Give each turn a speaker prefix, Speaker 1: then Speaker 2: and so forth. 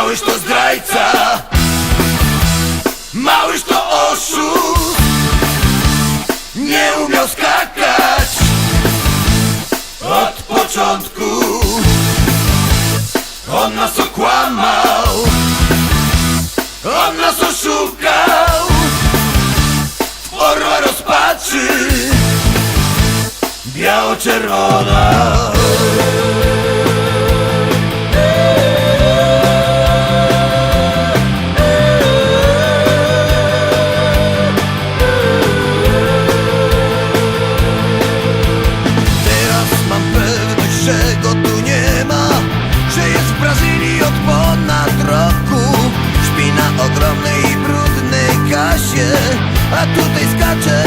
Speaker 1: Małyż to zdrajca. Małyż to oszust. Nie umiał skakać. Od początku On nas okłamał. On nas oszukał. Orła rozpaczy. Biało-czerwona. а тут і скаче.